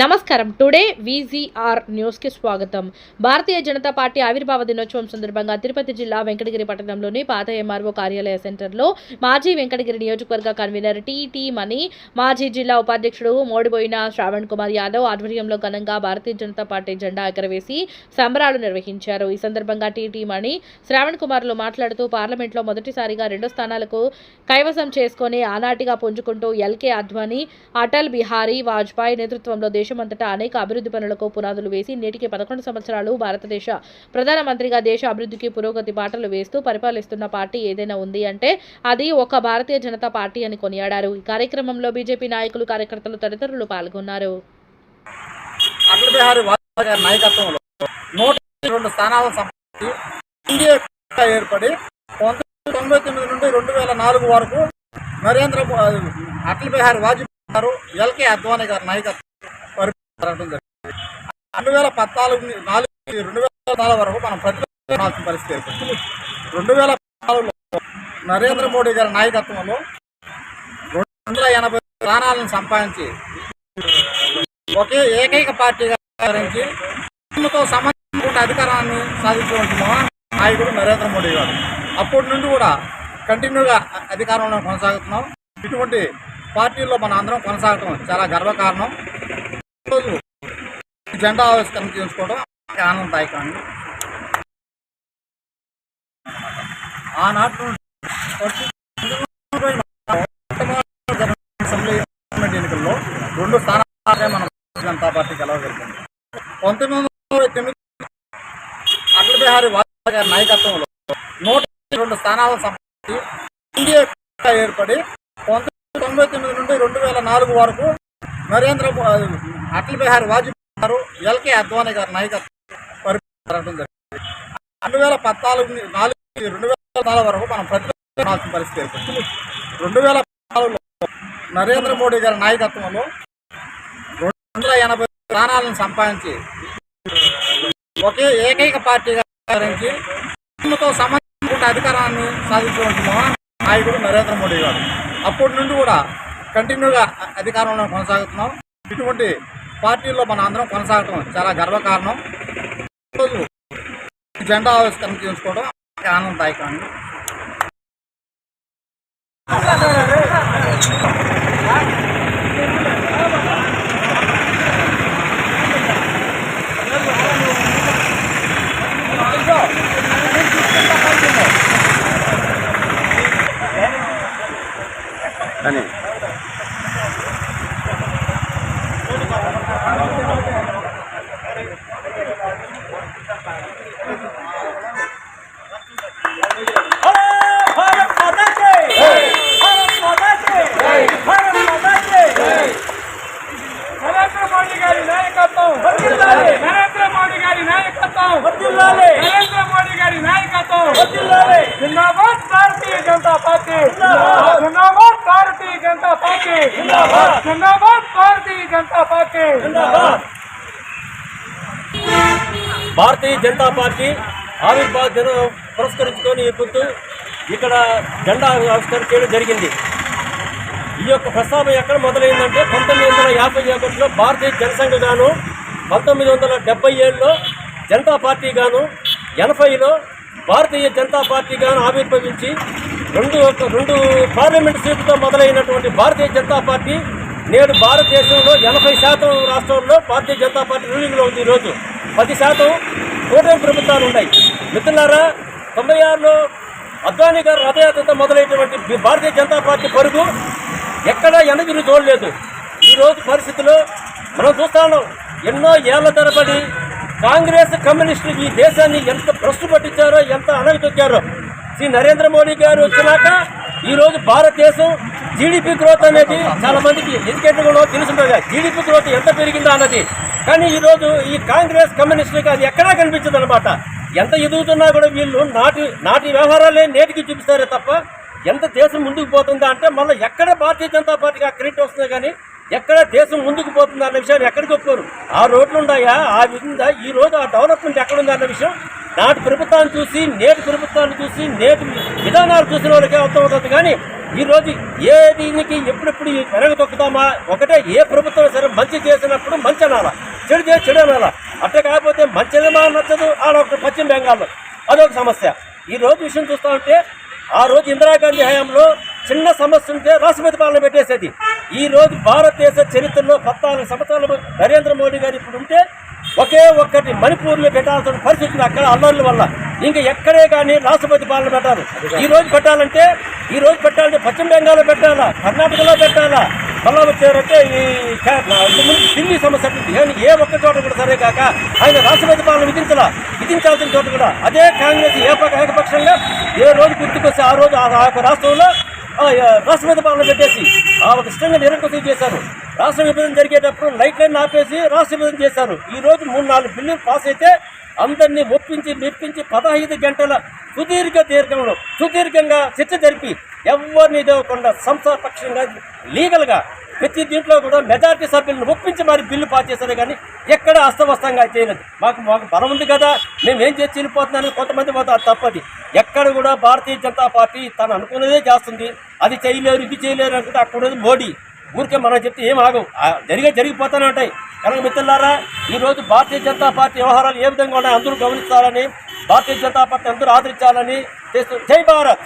నమస్కారం. టుడే విజీఆర్ న్యూస్కి స్వాగతం. భారతీయ జనతా పార్టీ ఆవిర్భావ దినోత్సవం సందర్భంగా తిరుపతి జిల్లా వెంకటగిరి పట్టణంలోని పాత ఎంఆర్ఓ కార్యాలయ సెంటర్లో మాజీ వెంకటగిరి నియోజకవర్గ కన్వీనర్ టీటీ మణి మాజీ జిల్లా ఉపాధ్యక్షుడు మోడిబోయిన శ్రావణ్ కుమార్ యాదవ్ ఆధ్వర్యంలో ఘనంగా భారతీయ జనతా పార్టీ జెండా ఎగరవేసి సంబరాలు నిర్వహించారు. ఈ సందర్భంగా టీటీ మణి శ్రావణ్ కుమార్లు మాట్లాడుతూ పార్లమెంట్లో మొదటిసారిగా రెండు స్థానాలకు కైవసం చేసుకొని ఆనాటిగా పుంజుకుంటూ ఎల్కే అద్వానీ అటల్ బిహారీ వాజ్పేయి నేతృత్వంలో దేశమంతటా అనేక అభివృద్ధి పనులకు పునాదులు వేసి నేటికి పదకొండు సంవత్సరాలు భారతదేశ ప్రధానమంత్రిగా దేశ అభివృద్ధికి పురోగతి బాటలు వేస్తూ పరిపాలిస్తున్న పార్టీ ఏదైనా ఉంది అంటే అది ఒక భారతీయ జనతా పార్టీ అని కొనియాడారు. ఈ కార్యక్రమంలో బీజేపీ నాయకులు కార్యకర్తలు తదితరులు పాల్గొన్నారు. అటల్ బిహారీ వాజ్పేయి గారి నాయకత్వంలో నూట రెండు స్థానాలను సంపాదించి ఏర్పడి తొంభై తొమ్మిది నుండి రెండు వేల నాలుగు వరకు నరేంద్ర అటల్ బిహారీ వాజ్పేయి గారు ఎల్కే అద్వానీ గారి నాయకత్వం రెండు వేల పద్నాలుగు నాలుగు రెండు వేల నాలుగు వరకు మనం ప్రతిపాదించాల్సిన పరిస్థితి ఏర్పడింది. రెండు వేల పద్నాలుగులో నరేంద్ర మోడీ గారి నాయకత్వంలో రెండు వందల ఎనభై స్థానాలను సంపాదించి ఒకే ఏకైక పార్టీగా వ్యవహరించి కుటుంబంతో సంబంధించిన అధికారాన్ని సాధించినటువంటి నాయకుడు నరేంద్ర మోడీ గారు. అప్పటి నుండి కూడా కంటిన్యూగా అధికారంలో కొనసాగుతున్నాం. ఇటువంటి పార్టీల్లో మన అందరం కొనసాగటం చాలా గర్వకారణం. ఈరోజు జెండా ఆవిష్కరణ చేయించుకోవడం ఆనందదాయకం ఆనాటి అసెంబ్లీ ఎన్నికల్లో రెండు స్థానాలే మనం భారతీయ జనతా పార్టీ గెలవగలిగింది. పంతొమ్మిది వందల తొమ్మిది అటల్ బిహారీ వాజ్పేయి గారి నాయకత్వంలో నూట రెండు స్థానాలను సంపాదించి ఎన్డీఏ ఏర్పడి పంతొమ్మిది తొంభై తొమ్మిది నుండి రెండు వేల నాలుగు వరకు నరేంద్ర అటల్ బిహారీ వాజ్పేయి గారు ఎల్కే అద్వానీ గారి నాయకత్వం పరిపాలన జరిగింది. రెండు వేల పద్నాలుగు నాలుగు రెండు వేల నాలుగు వరకు మనం ప్రతిపాదించాల్సిన పరిస్థితి ఏర్పడింది. రెండు వేల పద్నాలుగులో నరేంద్ర మోడీ గారి నాయకత్వంలో రెండు వందల ఎనభై స్థానాలను సంపాదించి ఒకే ఏకైక పార్టీగా వ్యవహరించి సంబంధించిన అధికారాన్ని సాధించినటువంటి నాయకుడు నరేంద్ర మోడీ గారు. అప్పటి నుండి కూడా కంటిన్యూగా అధికారంలో కొనసాగుతున్నాం. ఇటువంటి పార్టీల్లో మన అందరం కొనసాగటం చాలా గర్వకారణం. ఈరోజు జెండా ఆవిష్కరణ చేసుకోవడం ఆనందదాయకం. అని పార్టీ. జిందాబాద్ భారతీయ జనతా పార్టీ. జిందాబాద్ భారతీయ జనతా పార్టీ. భారతీయ జనతా పార్టీ ఆవిర్భావ దినం పురస్కరించుకొని ఈ పొద్దు ఇక్కడ జెండా ఆవిష్కరణ చేయడం జరిగింది. ఈ యొక్క ప్రస్తావన ఎక్కడ మొదలైందంటే పంతొమ్మిది వందల యాభై ఒకటిలో భారతీయ జనసంఘ గాను పంతొమ్మిది వందల డెబ్బై ఏడులో జనతా పార్టీ గాను ఎనభైలో భారతీయ జనతా పార్టీ గాను ఆవిర్భవించి రెండు రెండు పార్లమెంట్ సీట్లతో మొదలైనటువంటి భారతీయ జనతా పార్టీ నేడు భారతదేశంలో ఎనభై శాతం రాష్ట్రాల్లో భారతీయ జనతా పార్టీ రూలింగ్లో ఉంది ఈరోజు. పది శాతం కూటమి ప్రభుత్వాలు ఉన్నాయి. మిత్రులారా తొంభై ఆరులో అద్వానీ గారు రథయాత్రతో మొదలైనటువంటి భారతీయ జనతా పార్టీ పరుగు ఎక్కడా వెనగిరి చూడలేదు. ఈరోజు పరిస్థితిలో మనం చూస్తాను ఎన్నో ఏళ్ళ తరబడి కాంగ్రెస్ కమ్యూనిస్టులు ఈ దేశాన్ని ఎంత భ్రష్టు పట్టించారో ఎంత అనగతొక్కారో శ్రీ నరేంద్ర మోడీ గారు వచ్చినాక ఈరోజు భారతదేశం జీడిపి గ్రోత్ అనేది చాలా మందికి ఎడ్యుకేటెడ్ కూడా తెలుసుంటుంది జీడిపి గ్రోత్ ఎంత పెరిగిందా అన్నది. కానీ ఈ రోజు ఈ కాంగ్రెస్ కమ్యూనిస్టులకు అది ఎక్కడా కనిపించదు అనమాట ఎంత ఎదుగుతున్నా కూడా వీళ్ళు నాటి నాటి వ్యవహారాలే నేటికి చూపిస్తారే తప్ప ఎంత దేశం ముందుకు పోతుందా అంటే మళ్ళీ ఎక్కడ భారతీయ జనతా పార్టీకి ఆ క్రెడిట్ వస్తుంది కానీ ఎక్కడ దేశం ముందుకు పోతుందా అన్న విషయాన్ని ఎక్కడికి ఒప్పుకోరు. ఆ రోడ్లు ఉన్నాయా ఆ విధంగా ఈ రోజు ఆ డెవలప్మెంట్ ఎక్కడుందా అన్న విషయం నాటి ప్రభుత్వాన్ని చూసి నేటి ప్రభుత్వం చూసి నేటి విధానాలు చూసిన వాళ్ళకే అర్థం అవుతుంది. కానీ ఈరోజు ఏ దీనికి ఎప్పుడెప్పుడు వెనక తొక్కుతామా? ఒకటే ఏ ప్రభుత్వం సరే మంచి చేసినప్పుడు మంచి అనాలా? చెడు చేసి చెడు అనాలా? అట్లా కాకపోతే మంచిదేమా నచ్చదు ఆడ ఒక పశ్చిమ బెంగాల్లో. అదొక సమస్య. ఈ రోజు విషయం చూస్తా ఉంటే ఆ రోజు ఇందిరాగాంధీ హయాంలో చిన్న సమస్య ఉంటే రాష్ట్రపతి పాలన పెట్టేసేది. ఈ రోజు భారతదేశ చరిత్రలో పద్నాలుగు సంవత్సరాలు నరేంద్ర మోడీ గారు ఇప్పుడు ఉంటే ఒకే ఒక్కటి మణిపూర్లో పెట్టాల్సిన పరిస్థితి అక్కడ అల్లర్ల వల్ల. ఇంకా ఎక్కడే కానీ రాష్ట్రపతి పాలన పెట్టాలి. ఈ రోజు పెట్టాలంటే ఈ రోజు పెట్టాలంటే పశ్చిమ బెంగాల్లో పెట్టాలా? కర్ణాటకలో పెట్టాలా? మళ్ళా వచ్చారంటే ఈ ఢిల్లీ సమస్య ఏ ఒక్క చోట కూడా సరే కాక ఆయన రాష్ట్రపతి పాలన విధించాలా? విధించాల్సిన చోట కూడా. అదే కాంగ్రెస్ ఏకపక్షంగా ఏ రోజు గుర్తుకొస్తే ఆ రోజు ఆ యొక్క రాష్ట్రంలో రాష్ట్రపతి పాలన పెట్టేసి ఆ ఒక ఇష్టంగా నిరంకుశం చేశారు. రాష్ట్ర విభజన జరిగేటప్పుడు లైట్ లైన్ ఆపేసి రాష్ట్ర విభజన చేశారు. ఈ రోజు మూడు నాలుగు బిల్లులు పాస్ అయితే అందరినీ ఒప్పించి మెప్పించి పదహైదు గంటల సుదీర్ఘ దీర్ఘంలో సుదీర్ఘంగా చర్చ జరిపి ఎవరిని ఇవ్వకుండా సంస్థాపక్షంగా లీగల్గా ప్రతి దీంట్లో కూడా మెజార్టీ సభ్యులను ఒప్పించి మరి బిల్లు పాస్ చేశారు కానీ ఎక్కడ అస్తవస్తంగా చేయలేదు. మాకు మాకు బలం ఉంది కదా మేము ఏం చేసి వెళ్ళిపోతున్నాను కొంతమంది పోతారు తప్పది. ఎక్కడ కూడా భారతీయ జనతా పార్టీ తను అనుకున్నదే చేస్తుంది. అది చేయలేరు ఇది చేయలేరు అనుకుంటే అక్కడ ఉన్నది మోడీ. ఊరికే మనం చెప్తే ఏం ఆగవు జరిగే జరిగిపోతూనే ఉంటాయి కనుక మిత్రులారా ఈరోజు భారతీయ జనతా పార్టీ వ్యవహారాలు ఏ విధంగా ఉన్నాయి అందరూ గమనించాలని భారతీయ జనతా పార్టీ అందరూ ఆదరించాలని చేస్తూ జై భారత్!